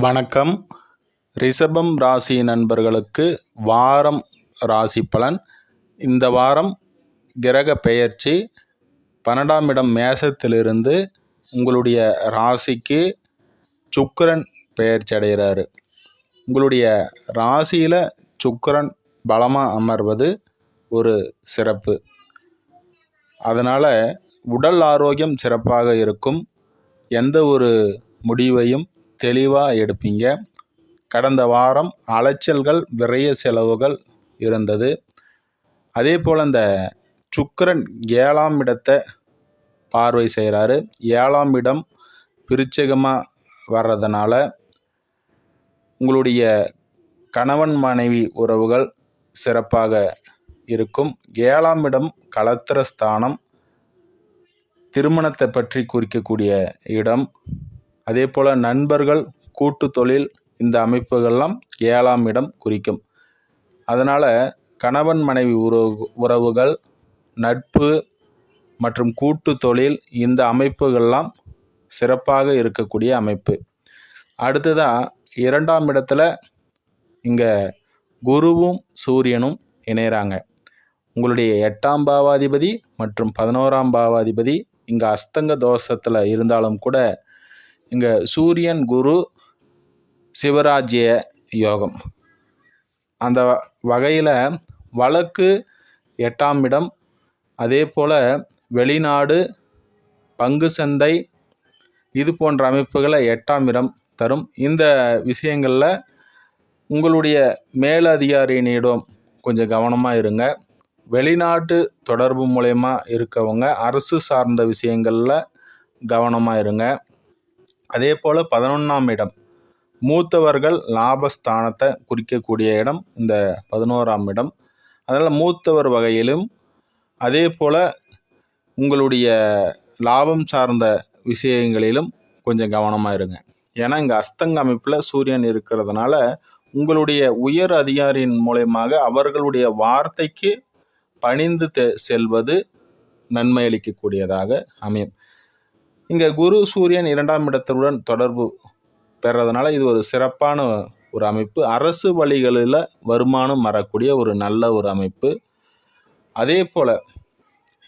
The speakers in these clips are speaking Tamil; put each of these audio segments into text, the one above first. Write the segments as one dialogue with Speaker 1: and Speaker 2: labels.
Speaker 1: வணக்கம். ரிஷபம் ராசி நண்பர்களுக்கு வாரம் ராசி பலன். இந்த வாரம் கிரக பெயர்ச்சி. பன்னெண்டாம் இடம் மேசத்திலிருந்து உங்களுடைய ராசிக்கு சுக்கரன் பெயர்ச்சி அடைகிறாரு. உங்களுடைய ராசியில் சுக்கரன் பலமாக அமர்வது ஒரு சிறப்பு. அதனால் உடல் ஆரோக்கியம் சிறப்பாக இருக்கும். எந்த ஒரு முடிவையும் தெளிவாக எடுப்பீங்க. கடந்த வாரம் அலைச்சல்கள் விரைய செலவுகள் இருந்தது. அதே போல் இந்த சுக்கரன் ஏழாம் இடத்தை பார்வை செய்கிறாரு ஏழாம் இடம் பிரிச்சகமாக வர்றதுனால உங்களுடைய கணவன் மனைவி உறவுகள் சிறப்பாக இருக்கும். ஏழாம் இடம் களத்திர ஸ்தானம் திருமணத்தை பற்றி குறிக்கக்கூடிய இடம். அதே போல் நண்பர்கள் கூட்டு தொழில் இந்த அமைப்புகள்லாம் ஏழாம் இடம் குறிக்கும். அதனால் கணவன் மனைவி உறவு உறவுகள் நட்பு மற்றும் கூட்டு தொழில் இந்த அமைப்புகள்லாம் சிறப்பாக இருக்கக்கூடிய அமைப்பு. அடுத்ததாக இரண்டாம் இடத்துல இங்கே குருவும் சூரியனும் இணையிறாங்க. உங்களுடைய எட்டாம் பாவாதிபதி மற்றும் பதினோராம் பாவாதிபதி இங்கே அஸ்தங்க தோஷத்தில் இருந்தாலும் கூட இங்கே சூரியன் குரு சிவராஜ்ய யோகம். அந்த வகையில் வழக்கு எட்டாம் இடம். அதே போல் வெளிநாடு பங்கு சந்தை இது போன்ற அமைப்புகளை எட்டாம் இடம் தரும். இந்த விஷயங்களில் உங்களுடைய மேலதிகாரியினிடம் கொஞ்சம் கவனமாக இருங்க. வெளிநாட்டு தொடர்பு மூலயமா இருக்கவங்க அரசு சார்ந்த விஷயங்களில் கவனமாக இருங்க. அதே போல் பதினொன்றாம் இடம். மூத்தவர்கள் லாபஸ்தானத்தை குறிக்கக்கூடிய இடம் இந்த பதினோராம் இடம். அதனால் மூத்தவர் வகையிலும் அதே போல் உங்களுடைய லாபம் சார்ந்த விஷயங்களிலும் கொஞ்சம் கவனமாக இருங்க. ஏன்னா இங்கே அஸ்தங்க அமைப்பில் சூரியன் இருக்கிறதுனால உங்களுடைய உயர் அதிகாரியின் மூலயமாக அவர்களுடைய வார்த்தைக்கு பணிந்து தெ- செல்வது நன்மை அளிக்கக்கூடியதாக அமையும். இங்கே குரு சூரியன் இரண்டாம் இடத்துடன் தொடர்பு பெறதுனால இது ஒரு சிறப்பான ஒரு அமைப்பு. அரசு வழிகளில் வருமானம் வரக்கூடிய ஒரு நல்ல ஒரு அமைப்பு. அதே போல்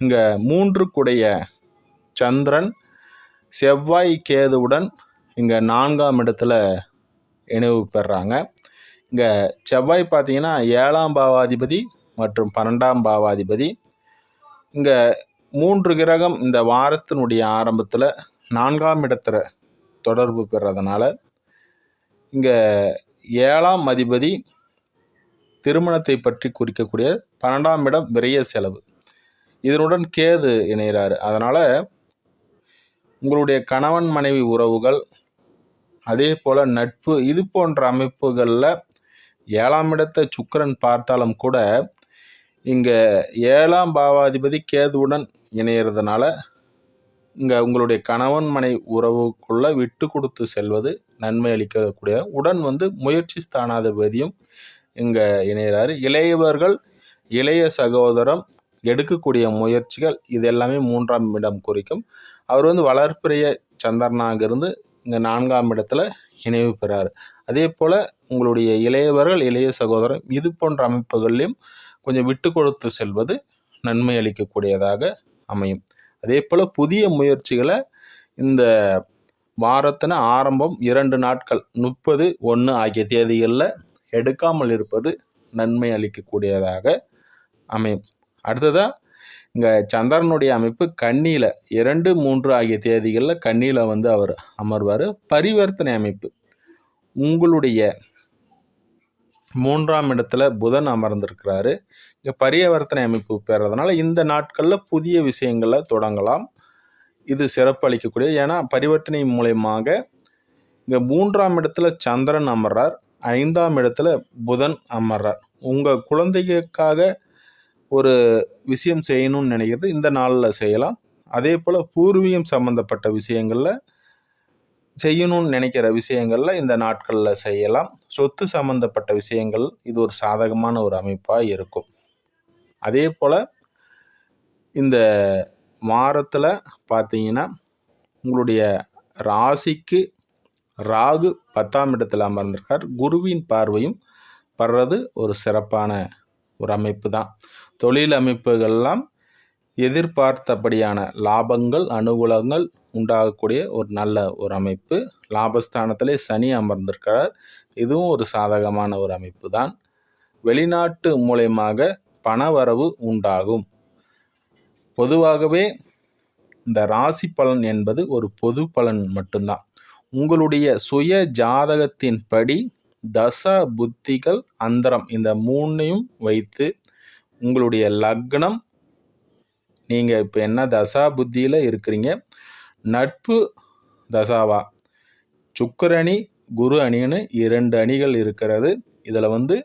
Speaker 1: இங்கே மூன்று குடைய சந்திரன் செவ்வாய் கேதுவுடன் இங்கே நான்காம் இடத்துல இணைவு பெறாங்க. இங்கே செவ்வாய் பார்த்தீங்கன்னா ஏழாம் பாவாதிபதி மற்றும் பன்னெண்டாம் பாவாதிபதி. இங்கே மூன்று கிரகம் இந்த வாரத்தினுடைய ஆரம்பத்தில் நான்காம் இடத்துல தொடர்பு பெறதுனால இங்கே ஏழாம் அதிபதி திருமணத்தை பற்றி குறிக்கக்கூடிய பன்னெண்டாம் இடம் விரைய செலவு. இதனுடன் கேது இணைகிறாரு அதனால் உங்களுடைய கணவன் மனைவி உறவுகள் அதே போல் நட்பு இது போன்ற அமைப்புகளில் ஏழாம் இடத்தை சுக்கரன் பார்த்தாலும் கூட இங்கே ஏழாம் பாவாதிபதி கேதுவுடன் இணையிறதுனால இங்கே உங்களுடைய கணவன் மனை உறவுக்குள்ளே விட்டு கொடுத்து செல்வது நன்மை அளிக்கக்கூடிய உடன் வந்து முயற்சி ஸ்தானாதிபதியும் இங்கே இணைகிறாரு இளையவர்கள் இளைய சகோதரம் எடுக்கக்கூடிய முயற்சிகள் இது எல்லாமே மூன்றாம் இடம் குறிக்கும். அவர் வந்து வளர்ப்பிரிய சந்திரனாக இருந்து இங்கே நான்காம் இடத்துல இணைவு பெறார். அதே போல் உங்களுடைய இளையவர்கள் இளைய சகோதரம் இது போன்ற அமைப்புகள்லையும் கொஞ்சம் விட்டு கொடுத்து செல்வது நன்மை அளிக்கக்கூடியதாக அமையும். அதே போல் புதிய முயற்சிகளை இந்த வாரத்தின ஆரம்பம் இரண்டு நாட்கள் முப்பது ஒன்று ஆகிய தேதிகளில் எடுக்காமல் இருப்பது நன்மை அளிக்கக்கூடியதாக அமையும். அடுத்ததாக இங்கே சந்திரனுடைய அமைப்பு கண்ணியில் இரண்டு மூன்று ஆகிய தேதிகளில் கண்ணியில் வந்து அவர் அமர்வார். பரிவர்த்தனை அமைப்பு. உங்களுடைய மூன்றாம் இடத்துல புதன் அமர்ந்திருக்கிறாரு. இங்கே பரிவர்த்தனை அமைப்பு பெறதுனால இந்த நாட்களில் புதிய விஷயங்களை தொடங்கலாம். இது சிறப்பு அளிக்கக்கூடிய ஏன்னா பரிவர்த்தனை மூலயமாக இங்கே மூன்றாம் இடத்துல சந்திரன் அமர்றார் ஐந்தாம் இடத்துல புதன் அமர்றார். உங்கள் குழந்தைகளுக்காக ஒரு விஷயம் செய்யணும்னு நினைக்கிறது இந்த நாளில் செய்யலாம். அதே போல் பூர்வீகம் சம்மந்தப்பட்ட விஷயங்களில் செய்யணும்னு நினைக்கிற விஷயங்களில் இந்த நாட்களில் செய்யலாம். சொத்து சம்மந்தப்பட்ட விஷயங்கள் இது ஒரு சாதகமான ஒரு அமைப்பாக இருக்கும். அதே போல் இந்த வாரத்தில் பார்த்தீங்கன்னா உங்களுடைய ராசிக்கு ராகு பத்தாம் இடத்தில் அமர்ந்திருக்கார். குருவின் பார்வையும் படுறது ஒரு சிறப்பான ஒரு அமைப்பு தான். தொழில் அமைப்புகள்லாம் எதிர்பார்த்தபடியான லாபங்கள் அனுகூலங்கள் உண்டாகக்கூடிய ஒரு நல்ல ஒரு அமைப்பு. லாபஸ்தானத்திலே சனி அமர்ந்திருக்கிறார். இதுவும் ஒரு சாதகமான ஒரு அமைப்பு தான் வெளிநாட்டு மூலயமாக பணவரவு உண்டாகும். பொதுவாகவே இந்த ராசி பலன் என்பது ஒரு பொது பலன் மட்டும்தான். உங்களுடைய சுய ஜாதகத்தின் படி தச புத்திகள் அந்தரம் இந்த மூணையும் வைத்து உங்களுடைய லக்னம் நீங்கள் இப்போ என்ன தசா புத்தியில் இருக்கிறீங்க? நட்பு தசாவா. சுக்கரணி குரு அணின்னு இரண்டு அணிகள் இருக்கிறது. இதில் வந்து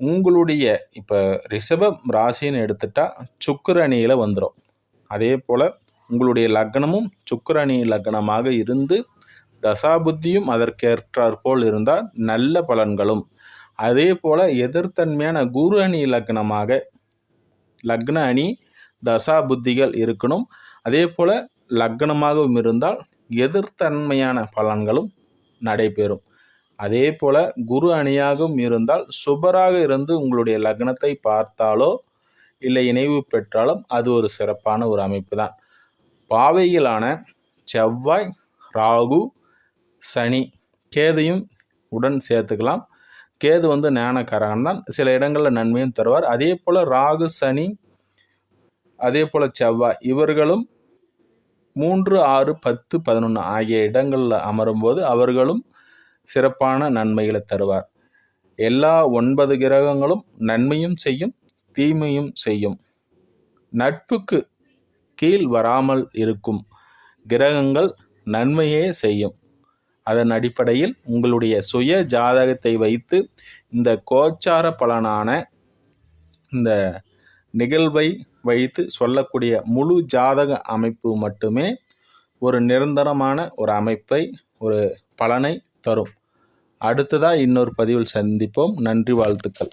Speaker 1: உங்களுடைய இப்போ ரிஷபம் ராசின்னு எடுத்துட்டால் சுக்கரணியில் வந்துடும் அதே போல் உங்களுடைய லக்னமும் சுக்கரணி லக்னமாக இருந்து தசாபுத்தியும் அதற்கேற்றாற்போல் இருந்தால் நல்ல பலன்களும். அதே போல் எதிர்த்தன்மையான குரு அணி லக்னமாக லக்ன அணி தசா புத்திகள் இருக்கணும். அதே போல் லக்னமாகவும் இருந்தால் எதிர்த்தன்மையான பலன்களும் நடைபெறும். அதே போல் குரு அணியாகவும் இருந்தால் சுபராக இருந்து உங்களுடைய லக்னத்தை பார்த்தாலோ இல்லை இணைவு பெற்றாலும் அது ஒரு சிறப்பான ஒரு அமைப்பு தான் பாவைகளான செவ்வாய் ராகு சனி கேதையும் உடன் சேர்த்துக்கலாம். கேது வந்து ஞானக்காரகன் தான் சில இடங்களில் நன்மையும் தருவார். அதே போல் ராகு சனி அதே போல் செவ்வாய். இவர்களும் மூன்று ஆறு பத்து பதினொன்று ஆகிய இடங்களில் அமரும்போது அவர்களும் சிறப்பான நன்மைகளை தருவார். எல்லா ஒன்பது கிரகங்களும் நன்மையும் செய்யும் தீமையும் செய்யும். நட்புக்கு கீழ் வராமல் இருக்கும் கிரகங்கள் நன்மையே செய்யும். அதன் அடிப்படையில் உங்களுடைய சுய ஜாதகத்தை வைத்து இந்த கோச்சார பலனான இந்த நிகழ்வை வைத்து சொல்லக்கூடிய முழு ஜாதக அமைப்பு மட்டுமே ஒரு நிரந்தரமான ஒரு அமைப்பை ஒரு பலனை தரும். அடுத்ததாக இன்னொரு பதிவில் சந்திப்போம். நன்றி வாழ்த்துக்கள்.